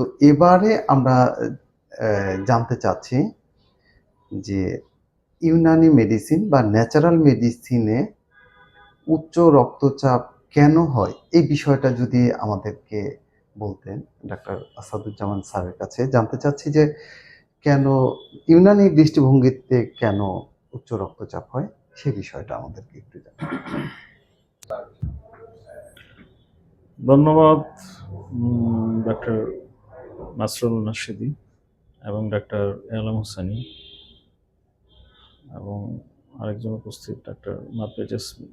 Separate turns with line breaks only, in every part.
তো এবারে আমরা জানতে চাচ্ছি যে ইউনানি মেডিসিন বা ন্যাচারাল মেডিসিনে উচ্চ রক্তচাপ কেন হয়? এই বিষয়টা যদি আমাদেরকে বলতেন, ডাক্তার আসাদুজ্জামান স্যারের কাছে। জানতে চাচ্ছি যে কেন, ইউনানি দৃষ্টিভঙ্গিতে কেন উচ্চ রক্তচাপ হয়? সে বিষয়টা আমাদেরকে একটু জানান।
ধন্যবাদ ডক্টর নাসরুল নাসিদি এবং ডক্টর এলাম হোসানি এবং আরেকজন উপস্থিত ডাক্তার মাপে জেসমিন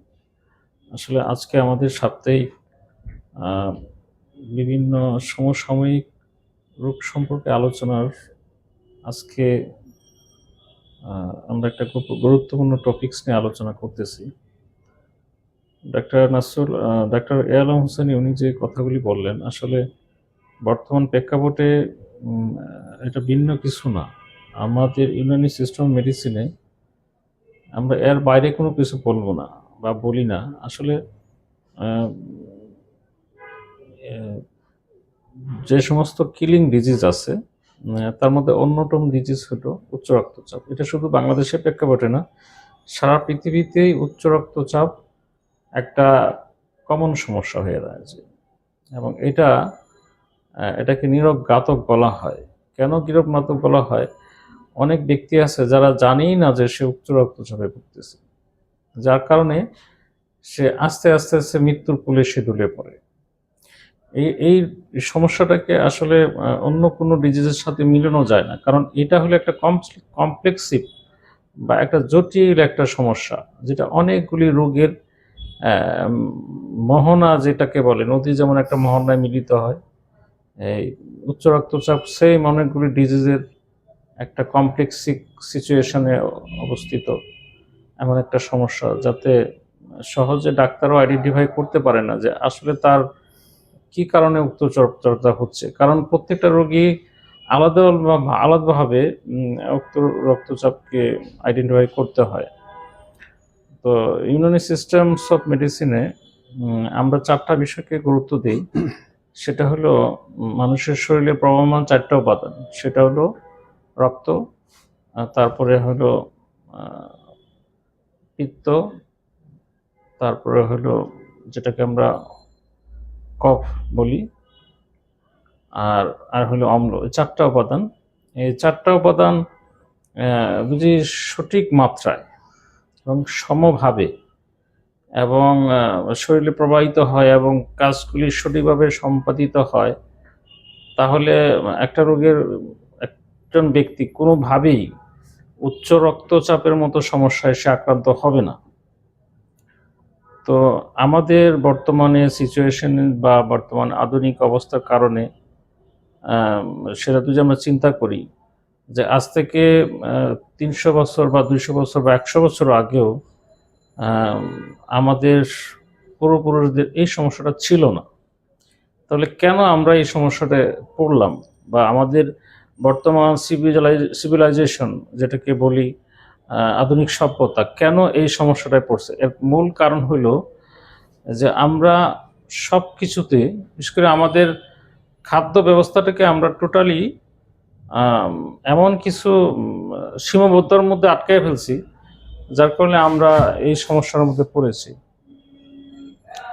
আসলে আজকে আমাদের সাপ্তাহিক বিভিন্ন সমসাময়িক রোগ সম্পর্কে আলোচনার আজকে আমরা একটা খুব গুরুত্বপূর্ণ টপিকস নিয়ে আলোচনা করতেছি। Doctor Nasrul doctor A Alam Hossain উনি যে কথাগুলি বললেন, আসলে বর্তমান প্রেক্ষাপটে এটা ভিন্ন কিছু না। আমাদের ইউনানি সিস্টেম মেডিসিনে আমরা এর বাইরে কোনো কিছু বলব না বা বলি না। আসলে যে সমস্ত কিলিং ডিজিজ আছে তার মধ্যে অন্যতম ডিজিজ হলো উচ্চ রক্তচাপ। এটা শুধু বাংলাদেশের প্রেক্ষাপটে না, সারা পৃথিবীতেই উচ্চ রক্তচাপ একটা কমন সমস্যা হয়ে দাঁড়িয়েছে এবং এটা এটাকে নীরব ঘাতক বলা হয়। কেন নীরব ঘাতক বলা হয়? অনেক ব্যক্তি আছে যারা জানেই না যে সে উচ্চ রক্তচাপে ভুগতেছে। যার কারণে সে আস্তে আস্তে আস্তে মৃত্যুর কোলে সে ডুলে পড়ে। এই এই সমস্যাটাকে আসলে অন্য কোনো ডিজিজের সাথে মিলানো যায় না। কারণ এটা হলো একটা কমপ্লেক্সিভ বা একটা জটিল একটা সমস্যা, যেটা অনেকগুলি রোগের মোহনা যেটাকে বলে, নদী যেমন একটা মোহনায় মিলিত হয় এই উচ্চ রক্তচাপ সেম অনেকগুলি ডিজিজের একটা কমপ্লেক্সিক সিচুয়েশনে অবস্থিত এমন একটা সমস্যা যাতে সহজে ডাক্তারও আইডেন্টিফাই করতে পারে না যে আসলে তার কি কারণে উক্ত রক্তচাপ হচ্ছে। কারণ প্রত্যেকটা রোগী আলাদা আলাদাভাবে উক্ত রক্তচাপকে আইডেন্টিফাই করতে হয়। তো ইউনানি সিস্টেমস অফ মেডিসিনে আমরা চারটা বিষয়কে গুরুত্ব দিই। সেটা হলো মানুষের শরীরে প্রবহমান চারটা উপাদান। সেটা হলো রক্ত তারপরে হলো পিত্ত, তারপরে হলো যেটাকে আমরা কফ বলি, আর আর হলো অম্ল, এই চারটা উপাদান। এই চারটা উপাদান যদি সঠিক মাত্রায় এবং সমভাবে এবং শরীরে প্রবাহিত হয় এবং কাজগুলি সঠিকভাবে সম্পাদিত হয়, তাহলে একটা রোগের একজন ব্যক্তি কোনোভাবেই উচ্চ রক্তচাপের মতো সমস্যায় সে আক্রান্ত হবে না। তো আমাদের বর্তমানে সিচুয়েশন বা বর্তমান আধুনিক অবস্থার কারণে সেটা যদি আমরা চিন্তা করি যে আজ থেকে তিনশো বছর বা দুইশো বছর বা একশো বছর আগেও আমাদের পূর্বপুরুষদের এই সমস্যাটা ছিল না। তাহলে কেন আমরা এই সমস্যাটা পড়লাম? বা আমাদের বর্তমান সিভিলাইজ সিভিলাইজেশন যেটাকে বলি আধুনিক সভ্যতা কেন এই সমস্যাটায় পড়ছে? এর মূল কারণ হলো যে আমরা সব কিছুতে বিশেষ করে আমাদের খাদ্য ব্যবস্থাটাকে আমরা টোটালি এমন কিছু সীমাবদ্ধতার মধ্যে আটকায় ফেলছি যার কারণে আমরা এই সমস্যার মধ্যে পড়েছি।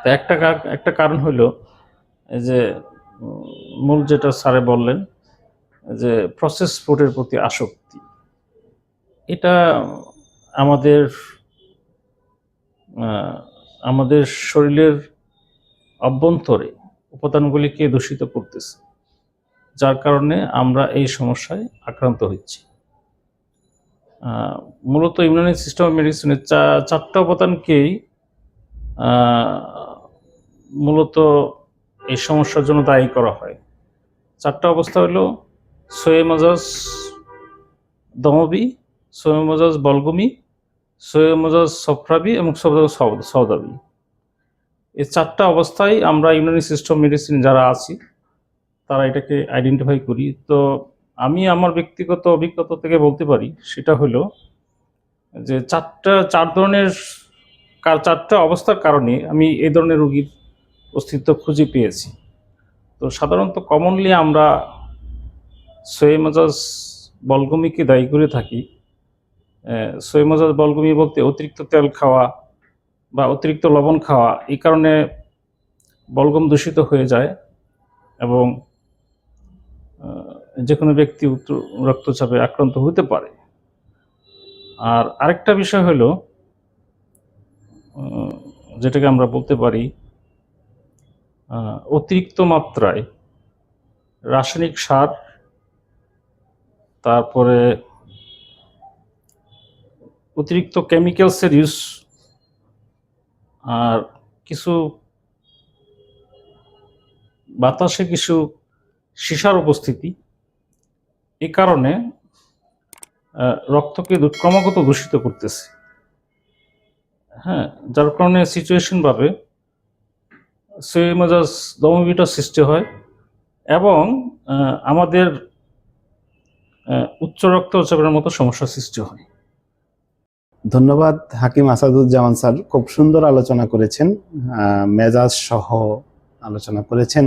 তো একটা একটা কারণ হলো যে, মূল যেটা স্যারে বললেন, যে প্রসেস ফুডের প্রতি আসক্তি। এটা আমাদের আমাদের শরীরের অভ্যন্তরে উপাদানগুলিকে দূষিত করতেছে, যার কারণে আমরা এই সমস্যায় আক্রান্ত হচ্ছি। মূলত ইমিউনি সিস্টেম অফ মেডিসিনের চারটা উপাদানকেই মূলত এই সমস্যার জন্য দায়ী করা হয়। চারটা অবস্থা হলো সোয়েমাজাস দমবি সোয়েমাজাস বলগমি সোয়েমাজাস সফরাবি এবং সৌদাবি এই চারটা অবস্থায় আমরা ইউনানি সিস্টেম মেডিসিন যারা আছি, তারা এটাকে আইডেন্টিফাই করি। তো আমি আমার ব্যক্তিগত অভিজ্ঞতা থেকে বলতে পারি সেটা হলো যে চারটা চার ধরনের চারটা অবস্থার কারণে আমি এই ধরনের রোগীর অস্তিত্ব খুঁজে পেয়েছি। তো সাধারণত কমনলি আমরা সোয়ে মেজাজ বলগমিকে দায়ী করে থাকি। আহ, সোয়ে মেজাজ বলগমি বলতে অতিরিক্ত তেল খাওয়া বা অতিরিক্ত লবণ খাওয়া এই কারণে বলগম দূষিত হয়ে যায় এবং যে কোনো ব্যক্তি উচ্চ রক্তচাপে আক্রান্ত হতে পারে। আর আরেকটা বিষয় হলো যেটাকে আমরা বলতে পারি অতিরিক্ত মাত্রায় রাসায়নিক সার, তারপরে অতিরিক্ত কেমিক্যালসের ইউজ আর কিছু বাতাসে কিছু সীসার উপস্থিতি এই কারণে রক্তকে ক্রমাগত দূষিত করতেছে। হ্যাঁ যার কারণে সিচুয়েশন ভাবে মেজাজ দমবিটা সৃষ্টি হয় এবং আমাদের উচ্চ রক্তচাপের মতো সমস্যা সৃষ্টি হয়।
ধন্যবাদ হাকিম আসাদুজ্জামান স্যার। খুব সুন্দর আলোচনা করেছেন। মেজাজ সহ আলোচনা করেছেন।